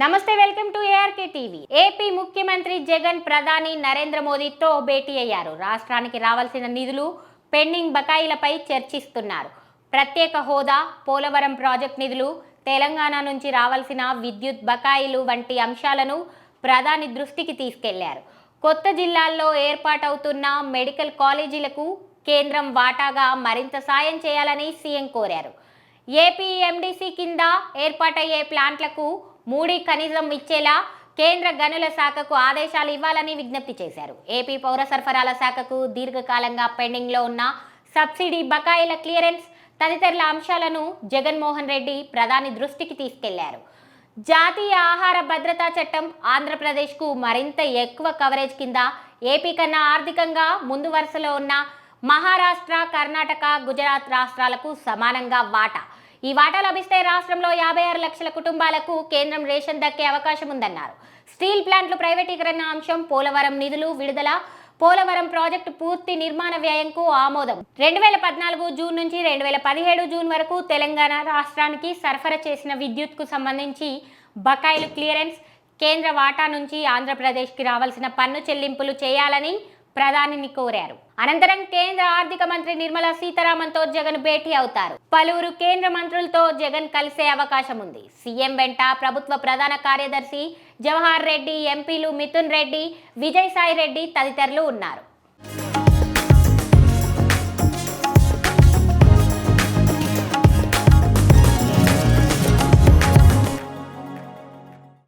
నమస్తే welcome to ARK TV AP ముఖ్యమంత్రి జగన్ ప్రధాని నరేంద్ర మోదీతో భేటీ అయ్యారు. రాష్ట్రానికి రావాల్సిన నిధులు పెండింగ్ బకాయిలపై చర్చిస్తున్నారు. ప్రత్యేక హోదా పోలవరం ప్రాజెక్ట్ నిధులు తెలంగాణ నుంచి రావాల్సిన విద్యుత్ బకాయిలు వంటి అంశాలను ప్రధాని దృష్టికి తీసుకెళ్ళారు. కొత్త జిల్లాల్లో ఏర్పాటవుతున్న మెడికల్ కాలేజీలకు కేంద్రం వాటాగా మరింత సాయం చేయాలని సీఎం కోరారు. ఏపీ ఎండిసి కింద ఏర్పాటయ్యే ప్లాంట్లకు మూడి కనీసం ఇచ్చేలా కేంద్ర గనుల శాఖకు ఆదేశాలు ఇవ్వాలని విజ్ఞప్తి చేశారు. ఏపీ పౌర సరఫరాల శాఖకు దీర్ఘకాలంగా పెండింగ్లో ఉన్న సబ్సిడీ బకాయిల క్లియరెన్స్ తదితరుల అంశాలను జగన్మోహన్ రెడ్డి ప్రధాని దృష్టికి తీసుకెళ్ళారు. జాతీయ ఆహార భద్రతా చట్టం ఆంధ్రప్రదేశ్కు మరింత ఎక్కువ కవరేజ్ కింద ఏపీ కన్నా ఆర్థికంగా ముందు వరుసలో ఉన్న మహారాష్ట్ర కర్ణాటక గుజరాత్ రాష్ట్రాలకు సమానంగా వాటా ఈ వాటా లభిస్తే రాష్ట్రంలో యాభై ఆరు లక్షల కుటుంబాలకు కేంద్రం రేషన్ దక్కే అవకాశం ఉందన్నారు. స్టీల్ ప్లాంట్లు ప్రైవేటీకరణ అంశం పోలవరం నిధులు విడుదల పోలవరం ప్రాజెక్టు పూర్తి నిర్మాణ వ్యయంకు ఆమోదం. రెండు వేల పద్నాలుగు జూన్ నుంచి రెండు వేల పదిహేడు జూన్ వరకు తెలంగాణ రాష్ట్రానికి సరఫరా చేసిన విద్యుత్కు సంబంధించి బకాయిలు క్లియరెన్స్ కేంద్ర వాటా నుంచి ఆంధ్రప్రదేశ్కి రావాల్సిన పన్ను చెల్లింపులు చేయాలని ప్రధానిని కోరారు. అనంతరం కేంద్ర ఆర్థిక మంత్రి నిర్మలా సీతారామన్తో జగన్ భేటీ అవుతారు. పలువురు కేంద్ర మంత్రులతో జగన్ కలిసే అవకాశం ఉంది. సీఎం వెంట ప్రభుత్వ ప్రధాన కార్యదర్శి జవహర్ రెడ్డి ఎంపీలు మిథున్ రెడ్డి విజయసాయి రెడ్డి తదితరులు ఉన్నారు.